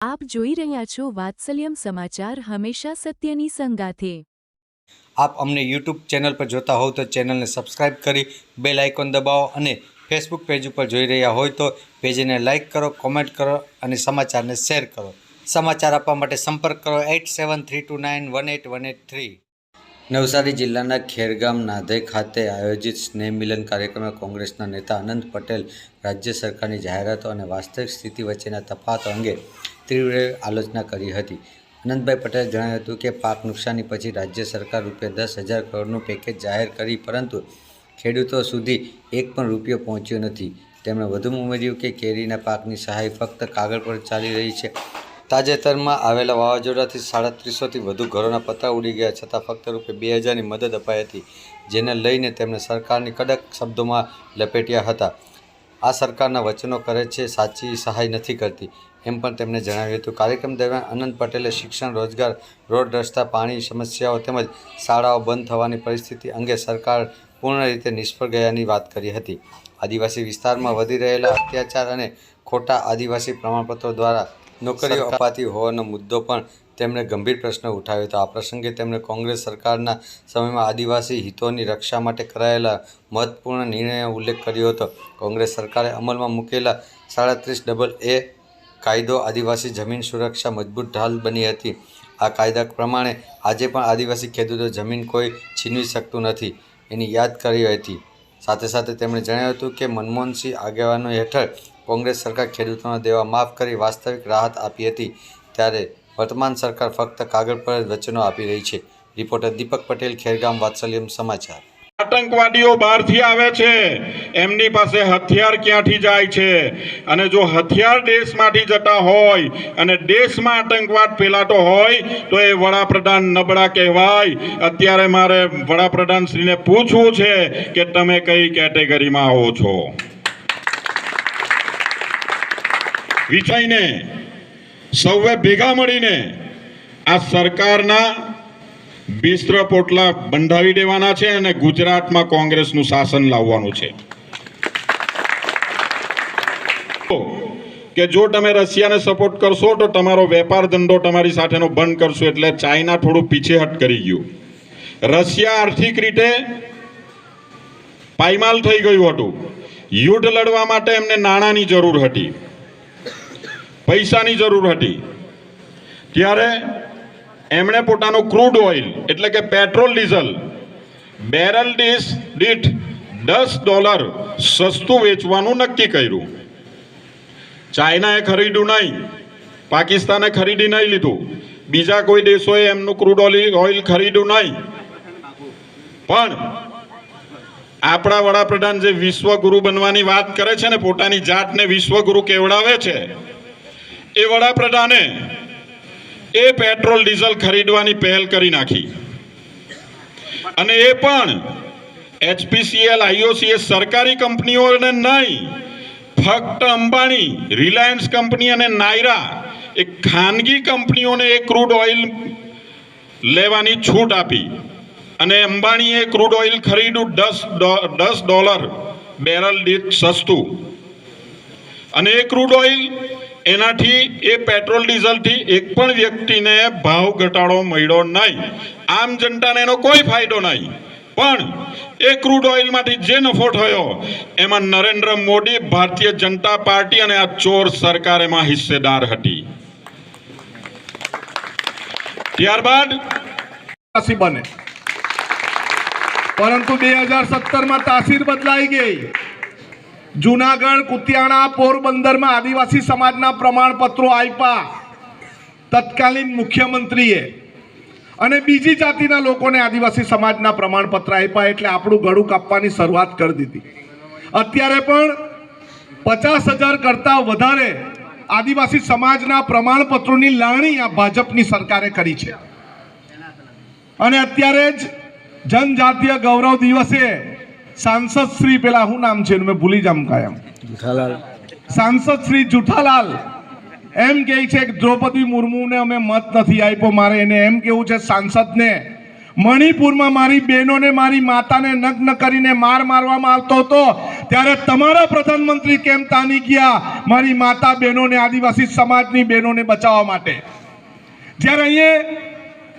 આપ જોઈ રહ્યા છો વાત્સલ્યમ સમાચાર હંમેશા સત્યની સંગાથે. આપ અમને યુટ્યુબ ચેનલ પર જોતા હોવ તો ચેનલને સબસ્ક્રાઇબ કરી બેલ આઇકોન દબાવો અને ફેસબુક પેજ ઉપર જોઈ રહ્યા હોય તો પેજને લાઇક કરો કોમેન્ટ કરો અને સમાચારને શેર કરો. સમાચાર આપવા માટે સંપર્ક કરો eight seven three two nine one eight one eight three. Navsari જિલ્લાના ખેરગામ નાધે ખાતે આયોજિત સ્નેહ મિલન કાર્યક્રમમાં કોંગ્રેસના નેતા અનંત પટેલ રાજ્ય સરકારની જાહેરાતો અને વાસ્તવિક સ્થિતિ વચ્ચેના તફાત અંગે તીવ્ર આલોચના કરી હતી. આનંદભાઈ પટેલે જણાવ્યું હતું કે, પાક નુકસાની પછી રાજ્ય સરકાર રૂપિયા દસ હજાર કરોડનું પેકેજ જાહેર કરી, પરંતુ ખેડૂતો સુધી એક પણ રૂપિયો પહોંચ્યો નથી. તેમણે વધુમાં ઉમેર્યું કે, કેરીના પાકની સહાય ફક્ત કાગળ પર ચાલી રહી છે. તાજેતરમાં આવેલા વાવાઝોડાથી સાડત્રીસોથી વધુ ઘરોના પતરા ઉડી ગયા, છતાં ફક્ત રૂપે બે હજારની મદદ અપાઈ હતી, જેને લઈને તેમણે સરકારની કડક શબ્દોમાં લપેટ્યા હતા. આ સરકારના વચનો કરે છે, સાચી સહાય નથી કરતી. એમ પણ તેમણે જણાવ્યું હતું. કાર્યક્રમ દરમિયાન અનંત પટેલે શિક્ષણ રોજગાર રોડ રસ્તા પાણી સમસ્યાઓ તેમજ શાળાઓ બંધ થવાની પરિસ્થિતિ અંગે સરકાર પૂર્ણ રીતે નિષ્ફળ ગયાની વાત કરી હતી. આદિવાસી વિસ્તારમાં વધી રહેલા અત્યાચાર અને ખોટા આદિવાસી પ્રમાણપત્રો દ્વારા નોકરીઓ અપાતી હોવાનો મુદ્દો પણ તેમણે ગંભીર પ્રશ્ન ઉઠાવ્યો હતો. આ પ્રસંગે તેમણે કોંગ્રેસ સરકારના સમયમાં આદિવાસી હિતોની રક્ષા માટે કરાયેલા મહત્વપૂર્ણ નિર્ણયનો ઉલ્લેખ કર્યો હતો. કોંગ્રેસ સરકારે અમલમાં મૂકેલા સાડત્રીસ ડબલ એ કાયદો આદિવાસી જમીન સુરક્ષા મજબૂત ઢાલ બની હતી. આ કાયદા પ્રમાણે આજે પણ આદિવાસી ખેડૂતો જમીન કોઈ છીનવી શકતું નથી એની યાદ કરી હતી. સાથે સાથે તેમણે જણાવ્યું હતું કે મનમોહનસિંહ આગેવાનો હેઠળ કોંગ્રેસ સરકાર ખેડૂતોના દેવા માફ કરી વાસ્તવિક રાહત આપી હતી. ત્યારે વર્તમાન સરકાર ફક્ત કાગળ પર જ વચનો આપી રહી છે. રિપોર્ટર દીપક પટેલ, ખેરગામ, વાત્સલ્યમ સમાચાર. આતંકવાદીઓ બહારથી આવે છે. એમની પાસે હથિયાર ક્યાંથી જાય છે? અને જો હથિયાર દેશમાંથી જતા હોય અને દેશમાં આતંકવાદ ફેલાતો હોય, તો એ વડાપ્રધાન નબળા કહેવાય. અત્યારે મારે વડાપ્રધાન શ્રીને પૂછવું છે કે તમે કઈ કેટેગરીમાં આવો છો? વિચારીને સૌએ ભેગા મળીને આ સરકારના બિસ્ત્ર પોટલા બંધાવી દેવાના છે અને ગુજરાતમાં કોંગ્રેસનું શાસન લાવવાનું છે. કે જો તમે રશિયાને સપોર્ટ કરશો, તો તમારો વેપાર ધંધો તમારી સાથેનો બંધ કરશો, એટલે ચાઇના થોડું પીછેહટ કરી ગયું. રશિયા આર્થિક રીતે પાયમાલ થઈ ગયું હતું. યુદ્ધ લડવા માટે એમને નાણાંની જરૂર હતી. પૈસાની જરૂર હતી. ત્યારે એમણે પોતાનું ક્રૂડ ઓઇલ, એટલે કે પેટ્રોલ ડીઝલ, બેરલ ડીશ દીઠ દસ ડોલર સસ્તું વેચવાનું નક્કી કર્યું. ચાઇનાએ ખરીદ્યું નહીં, પાકિસ્તાને ખરીદી નહીં લીધું. બીજા કોઈ દેશોએ એમનું ક્રૂડ ઓઇલ ખરીદ્યું નહીં. પણ આપણા વડાપ્રધાન જે વિશ્વગુરુ બનવાની વાત કરે છે ને, પોતાની જાતને વિશ્વગુરુ કેવડાવે છે, એ વડાપ્રધાને એ પેટ્રોલ, ડીઝલ ખરીદવાની પહેલ કરી નાખી. અને એ પણ એચપીસીએલ આઈઓસીએ સરકારી કંપનીઓને નહીં, ફક્ત અંબાણી, રિલાયન્સ કંપની અને નાયરા એ ખાનગી કંપનીઓને એ ક્રૂડ ઓઇલ લેવાની છૂટ આપી. અને અંબાણીએ ક્રૂડ ઓઇલ ખરીદ્યું દસ દસ ડોલર બેરલ દીઠ સસ્તું. અને એ ક્રૂડ ઓઇલ એનાથી એ પેટ્રોલ ડીઝલથી એક પણ વ્યક્તિને ભાવ ઘટાડો મળ્યો નહીં. આમ જનતાને એનો કોઈ ફાયદો નહીં. પણ એ ક્રૂડ ઓઇલમાંથી જે નફો થયો, એમાં નરેન્દ્ર મોદી ભારતીય જનતા પાર્ટી અને આ ચોર સરકાર એમાં હિસ્સેદાર હતી. ત્યારબાદ બને. પરંતુ બે હજાર સત્તરમાં તાસીર બદલાઈ ગઈ. જુનાગઢ, કુતિયાણા, પોરબંદરમાં આદિવાસી સમાજના પ્રમાણપત્રો આપ્યા. તત્કાલીન મુખ્યમંત્રીએ. અને બીજી જાતિના લોકોને આદિવાસી સમાજના પ્રમાણપત્ર આપ્યા એટલે આપણું ગળું કાપવાની શરૂઆત કરી દીધી. અત્યારે પણ પચાસ હજાર કરતાં વધારે આદિવાસી સમાજના પ્રમાણપત્રોની લાણી આ ભાજપની સરકારે કરી છે. અને અત્યારે જ જનજાતીય ગૌરવ દિવસે સાંસદ શ્રી પેલા શું નામ છે મેં ભૂલી જામ કાયમ સાંસદ શ્રી જુઠાલાલ એમ કહે છે કે દ્રૌપદી મુર્મુને અમે મત નથી આપ્યો મારે એને એમ કેવું છે સાંસદને મણિપુરમાં મારી બહેનોને મારી માતાને નગ્ન કરીને માર મારવામાં આવતો હતો ત્યારે તમારા પ્રધાનમંત્રી કેમ તાની ગયા મારી માતા બહેનોને આદિવાસી સમાજની બહેનોને બચાવવા માટે। જ્યારે અહીંયા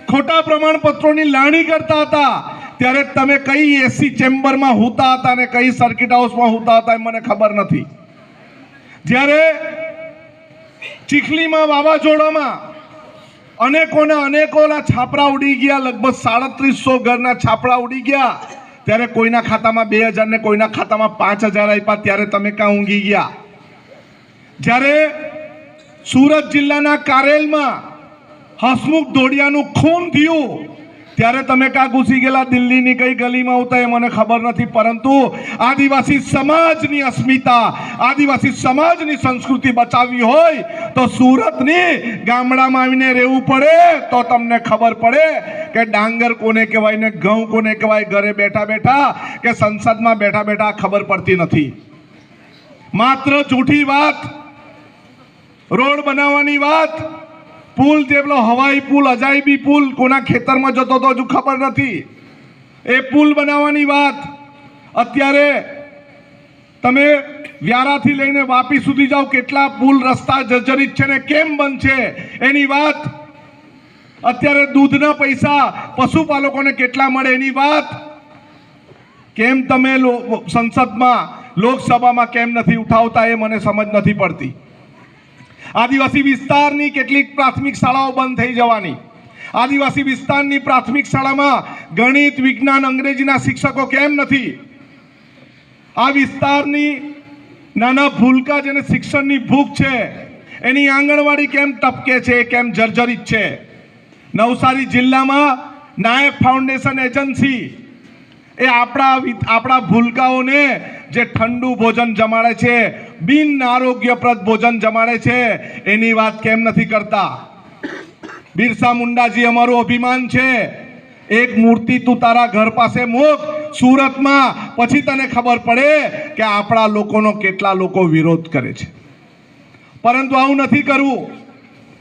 ખોટા પ્રમાણપત્રોની લાણી કરતા હતા ત્યારે તમે કઈ એસી ચેમ્બરમાં હોતા હતા અને કઈ સર્કિટ હાઉસમાં હોતા હતા એ મને ખબર નથી. જ્યારે ચીખલીમાં વાવાઝોડામાં અનેકોના અનેકોના છાપરા ઉડી ગયા, લગભગ સાડત્રીસો ઘરના છાપરા ઉડી ગયા, ત્યારે કોઈના ખાતામાં બે હજાર ને કોઈના ખાતામાં પાંચ હજાર આપ્યા, ત્યારે તમે કાં ઊંઘી ગયા? જ્યારે સુરત જિલ્લાના કારેલમાં હસમુખ ધોડિયાનું ખૂન થયું ત્યારે તમે ક્યાં ઘૂસી ગયેલા? દિલ્હીની કઈ ગલીમાં આવતા એ મને ખબર નથી, પરંતુ આદિવાસી સમાજની અસ્મિતા, આદિવાસી સમાજની સંસ્કૃતિ બચાવવી હોય તો સુરતની ગામડામાં આવીને રહેવું પડે તો તમને ખબર પડે કે ડાંગર કોને કહેવાય ને ઘઉં કોને કહેવાય? ઘરે બેઠા બેઠા કે સંસદમાં બેઠા બેઠા ખબર પડતી નથી. માત્ર જૂઠી વાત, રોડ બનાવવાની વાત પુલ જે પેલો હવાઈ પુલ, અજાયબી પુલ કોના ખેતરમાં જતો તો હજુ ખબર નથી. એ પુલ બનાવવાની વાત. અત્યારે તમે વ્યારાથી લઈને વાપી સુધી જાઓ, કેટલા પુલ રસ્તા જર્જરિત છે ને કેમ છે એની વાત. અત્યારે દૂધના પૈસા પશુપાલકોને કેટલા મળે એની વાત. કેમ તમે સંસદમાં, લોકસભામાં કેમ નથી ઉઠાવતા એ મને સમજ નથી પડતી. આદિવાસી વિસ્તારની કેટલીક પ્રાથમિક શાળાઓ બંધ થઈ જવાની. આદિવાસી વિસ્તારની પ્રાથમિક શાળામાં ગણિત, વિજ્ઞાન, અંગ્રેજીના શિક્ષકો કેમ નથી? આ વિસ્તારની નાના ભૂલકા જેને શિક્ષણની ભૂખ છે. એની આંગણવાડી કેમ ટપકે છે, કેમ જર્જરિત છે? નવસારી જિલ્લામાં નાયક ફાઉન્ડેશન એજન્સી એ આપણા આપણા ભૂલકાઓને જે ઠંડુ ભોજન જમાડે છે, બિન આરોગ્યપ્રદ ભોજન જમાડે છે, એની વાત કેમ નથી કરતા? બિરસા મુંડાજી અમારું અભિમાન છે. એક મૂર્તિ તું તારા ઘર પાસે મૂક, સુરતમાં. પછી તને ખબર પડે કે આપણા લોકોનો કેટલા લોકો વિરોધ કરે છે. પરંતુ આવું નથી કરવું.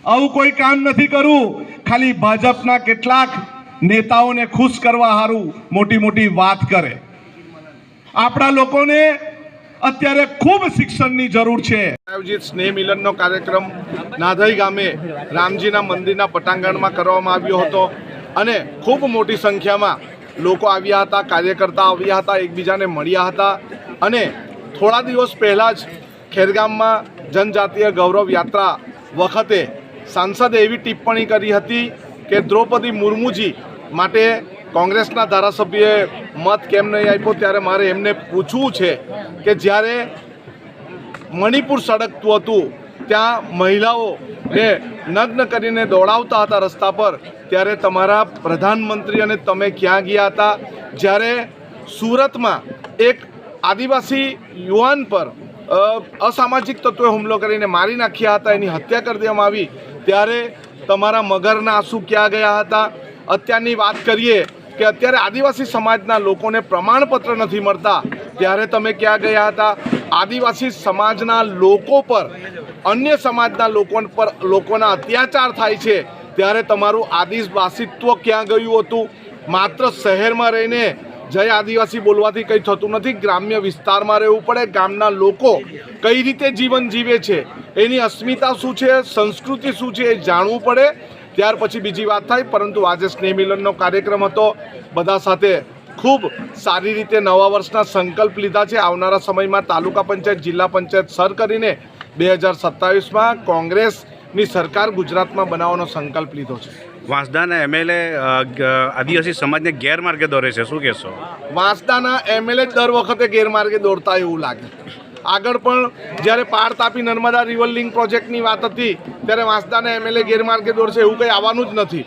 આવું કોઈ કામ નથી કરવું. ખાલી ભાજપના કેટલાક નેતાઓને ખુશ કરવા સારું મોટી મોટી વાત કરે. આપણા લોકોને અત્યારે ખૂબ શિક્ષણની જરૂર છે. આયોજિત સ્નેહ મિલનનો કાર્યક્રમ નાધઈ ગામે રામજીના મંદિરના પટાંગણમાં કરવામાં આવ્યો હતો અને ખૂબ મોટી સંખ્યામાં લોકો આવ્યા હતા, કાર્યકર્તા આવ્યા હતા, એકબીજાને મળ્યા હતા અને થોડા દિવસ પહેલાં જ ખેરગામમાં જનજાતીય ગૌરવ યાત્રા વખતે સાંસદે એવી ટિપ્પણી કરી હતી કે દ્રૌપદી મુર્મુજી માટે કોંગ્રેસના ધારાસભ્યએ મત કેમ નહીં આપ્યો? ત્યારે મારે એમને પૂછવું છે કે જ્યારે મણિપુર સળગતું હતું, ત્યાં મહિલાઓને નગ્ન કરીને દોડાવતા હતા રસ્તા પર, ત્યારે તમારા પ્રધાનમંત્રી અને તમે ક્યાં ગયા હતા? જ્યારે સુરતમાં એક આદિવાસી યુવાન પર અસામાજિક તત્વોએ હુમલો કરીને મારી નાખ્યા હતા, એની હત્યા કરી દેવામાં આવી, ત્યારે તમારા મગરના આંસુ ક્યાં ગયા હતા? અત્યારની વાત કરીએ કે અત્યારે આદિવાસી સમાજના લોકોને પ્રમાણપત્ર નથી મળતા. ત્યારે તમે ક્યાં ગયા હતા? આદિવાસી સમાજના લોકો પર, અન્ય સમાજના લોકો પર લોકોના અત્યાચાર થાય છે. ત્યારે તમારું આદિવાસીત્વ ક્યાં ગયું હતું? માત્ર શહેરમાં રહીને જય આદિવાસી બોલવાથી કંઈ થતું નથી? ગ્રામ્ય વિસ્તારમાં રહેવું પડે? ગામના લોકો કઈ રીતે જીવન જીવે છે? એની અસ્મિતા શું છે? સંસ્કૃતિ શું છે? એ જાણવું પડે. ત્યાર પછી બીજી વાત થાય પરંતુ આજે સ્નેહ મિલનનો કાર્યક્રમ હતો. બધા સાથે ખૂબ સારી રીતે નવા વર્ષના સંકલ્પ લીધા છે. આવનારા સમયમાં તાલુકા પંચાયત જિલ્લા પંચાયત સર કરીને બે હજાર સત્તાવીસમાં કોંગ્રેસની સરકાર ગુજરાતમાં બનાવવાનો સંકલ્પ લીધો છે. વાંસદાના એમએલએ આદિવાસી સમાજને ગેરમાર્ગે દોરે છે. શું કહેશો? વાંસદાના એમએલએ દર વખતે ગેરમાર્ગે દોરતા એવું લાગે. આગળ પણ જ્યારે પાર તાપી નર્મદા રિવર લિંક પ્રોજેક્ટની વાત હતી, ત્યારે વાંસદાને એમએલએ ગેરમાર્ગે દોડશે એવું કંઈ આવવાનું જ નથી.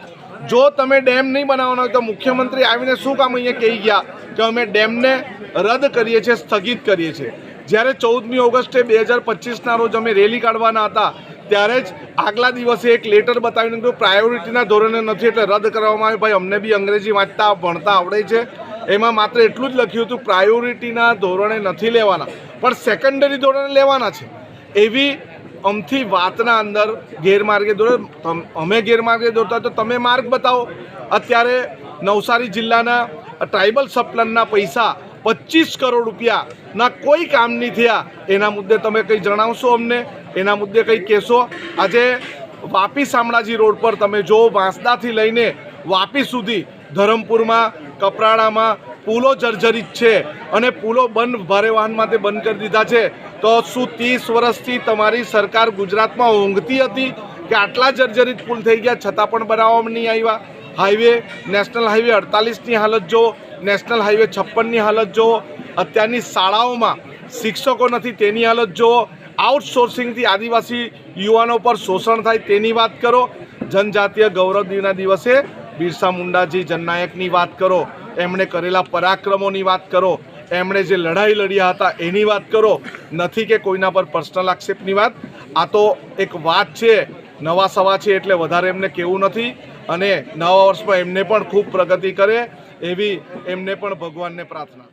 જો તમે ડેમ નહીં બનાવવાનો હોય તો મુખ્યમંત્રી આવીને શું કામ અહીંયા કહી ગયા કે અમે ડેમને રદ કરીએ છીએ, સ્થગિત કરીએ છીએ. જ્યારે ચૌદમી ઓગસ્ટે બે હજાર પચીસના રોજ અમે રેલી કાઢવાના હતા, ત્યારે જ આગલા દિવસે એક લેટર બતાવીને કીધું પ્રાયોરિટીના ધોરણે નથી એટલે રદ કરવામાં આવ્યું ભાઈ, અમને બી અંગ્રેજી વાંચતા ભણતા આવડે છે. એમાં માત્ર એટલું જ લખ્યું હતું પ્રાયોરિટીના ધોરણે નથી લેવાના. પણ સેકન્ડરી ધોરણે લેવાના છે. એવી અમથી વાતના અંદર ગેરમાર્ગે દોરે અમે ગેરમાર્ગે દોરતા તો તમે માર્ગ બતાવો. અત્યારે નવસારી જિલ્લાના ટ્રાઇબલ સપ્લનના પૈસા પચીસ કરોડ રૂપિયાના કોઈ કામ નહીં થયા. એના મુદ્દે તમે કંઈ જણાવશો અમને? એના મુદ્દે કંઈ કહેશો? આજે વાપી શામળાજી રોડ પર તમે જો વાંસદાથી લઈને વાપી સુધી, ધરમપુરમાં, કપરાડામાં પુલો જર્જરિત છે અને પુલો બંધ ભારે વાહન માટે બંધ કરી દીધા છે. તો શું ત્રીસ વર્ષથી તમારી સરકાર ગુજરાતમાં ઊંઘતી હતી કે આટલા જર્જરિત પુલ થઈ ગયા છતાં પણ બનાવવામાં નહીં આવ્યા? હાઈવે, નેશનલ હાઈવે અડતાલીસની હાલત જુઓ, નેશનલ હાઈવે છપ્પનની હાલત જુઓ, અત્યારની શાળાઓમાં શિક્ષકો નથી તેની હાલત જુઓ, આઉટસોર્સિંગથી આદિવાસી યુવાનો પર શોષણ થાય તેની વાત કરો. જનજાતીય ગૌરવ દિવસે બિરસા મુંડાજી જનનાયકની વાત કરો, એમણે કરેલા પરાક્રમોની વાત કરો, એમણે જે લડાઈ લડ્યા હતા એની વાત કરો. નથી કે કોઈના પર પર્સનલ આક્ષેપની વાત. આ તો એક વાત છે, નવા સવા છે એટલે વધારે એમને કેવું નથી. અને નવા વર્ષમાં એમને પણ ખૂબ પ્રગતિ કરે એવી એમને પણ ભગવાનને પ્રાર્થના.